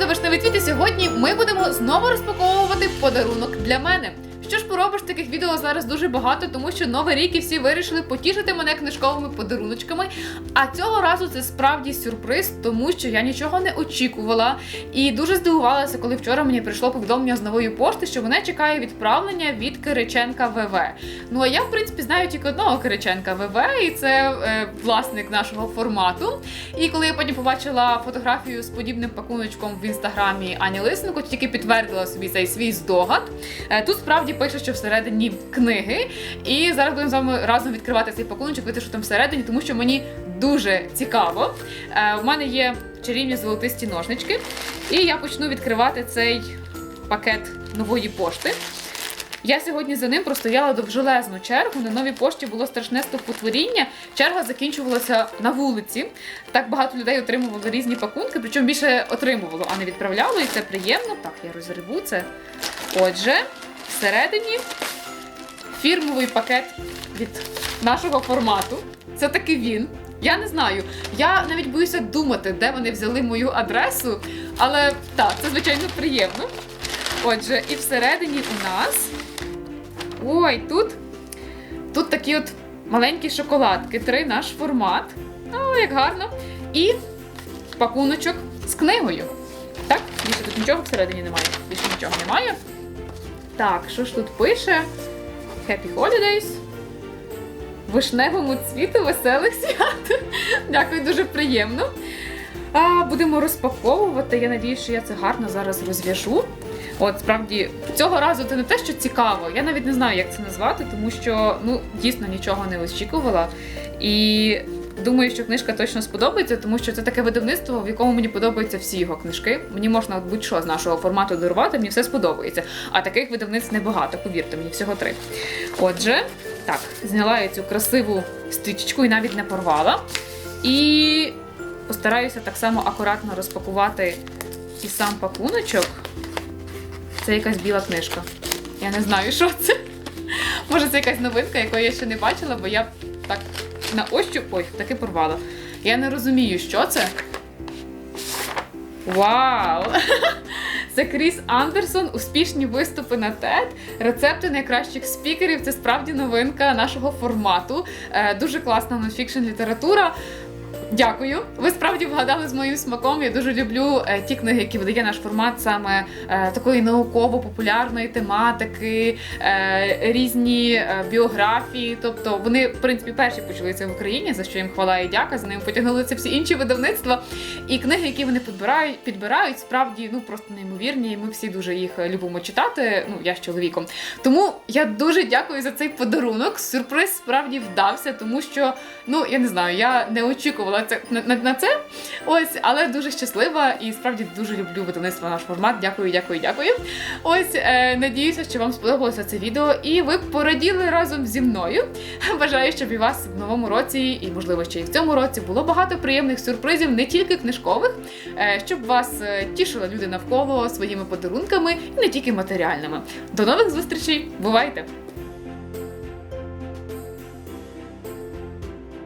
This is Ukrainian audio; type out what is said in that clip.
до Вишневий Цвіт і сьогодні ми будемо знову розпаковувати подарунок для мене. Поробиш, таких відео зараз дуже багато, тому що новий рік і всі вирішили потішити мене книжковими подаруночками. А цього разу це справді сюрприз, тому що я нічого не очікувала і дуже здивувалася, коли вчора мені прийшло повідомлення з нової пошти, що мене чекає відправлення від Кириченка ВВ. Ну а я, в принципі, знаю тільки одного Кириченка ВВ, і це е, власник нашого формату. І коли я потім побачила фотографію з подібним пакуночком в інстаграмі Ані Лисенко, тільки підтвердила собі цей свій здогад. Е, Тут справді пише, що всередині книги. І зараз будемо з вами разом відкривати цей пакуночок, видати, що там всередині, тому що мені дуже цікаво. Е, У мене є чарівні золотисті ножнички, і я почну відкривати цей пакет нової пошти. Я сьогодні за ним простояла довжелезну чергу. На новій пошті було страшне стовпотворіння. Черга закінчувалася на вулиці. Так багато людей отримували різні пакунки, причому більше отримувало, а не відправляло, і це приємно. Так, я розгребу це. Отже, всередині фірмовий пакет від нашого формату. Це таки він. Я не знаю. Я навіть боюся думати, де вони взяли мою адресу, але так, це звичайно приємно. Отже, і всередині у нас. Ой, тут. Тут такі от маленькі шоколадки, три наш формат. О, як гарно. І пакуночок з книгою. Так, більше тут нічого всередині немає. Більше нічого немає. Так, що ж тут пише? Happy Holidays. Вишневому цвіту веселих свят. Дякую, дуже приємно. А, будемо розпаковувати. Я надію, що я це гарно зараз розв'яжу. От справді цього разу це не те, що цікаво. Я навіть не знаю, як це назвати, тому що ну дійсно нічого не очікувала. І думаю, що книжка точно сподобається, тому що це таке видавництво, в якому мені подобаються всі його книжки. Мені можна будь-що з нашого формату дарувати, мені все сподобається. А таких видавництв небагато, повірте мені, всього три. Отже, так, зняла я цю красиву стрічечку і навіть не порвала. І постараюся так само акуратно розпакувати і сам пакуночок. Це якась біла книжка. Я не знаю, що це. Може, це якась новинка, якої я ще не бачила, бо я так на ощуп ой, таки порвала. Я не розумію, що це. Вау! Це Кріс Андерсон, успішні виступи на TED, рецепти найкращих спікерів. Це справді новинка нашого формату. Е, дуже класна нонфікшн література. Дякую. Ви справді вгадали з моїм смаком. Я дуже люблю е, ті книги, які видає наш формат, саме е, такої науково-популярної тематики, е, різні біографії. Тобто вони, в принципі, перші почалися в Україні, за що їм хвала і дяка. За ними потягнулися всі інші видавництва. І книги, які вони підбирають, підбирають, справді ну просто неймовірні. І ми всі дуже їх любимо читати. Ну я з чоловіком. Тому я дуже дякую за цей подарунок. Сюрприз справді вдався, тому що ну я не знаю, я не очікувала це на, на, на це. Ось, але дуже щаслива і справді дуже люблю видавництво наш формат. Дякую, дякую, дякую. Ось е, надіюся, що вам сподобалося це відео, і ви пораділи разом зі мною. Бажаю, щоб і вас в новому році, і можливо ще й в цьому році було багато приємних сюрпризів, не тільки книжкових, е, щоб вас е, тішили люди навколо своїми подарунками і не тільки матеріальними. До нових зустрічей! Бувайте!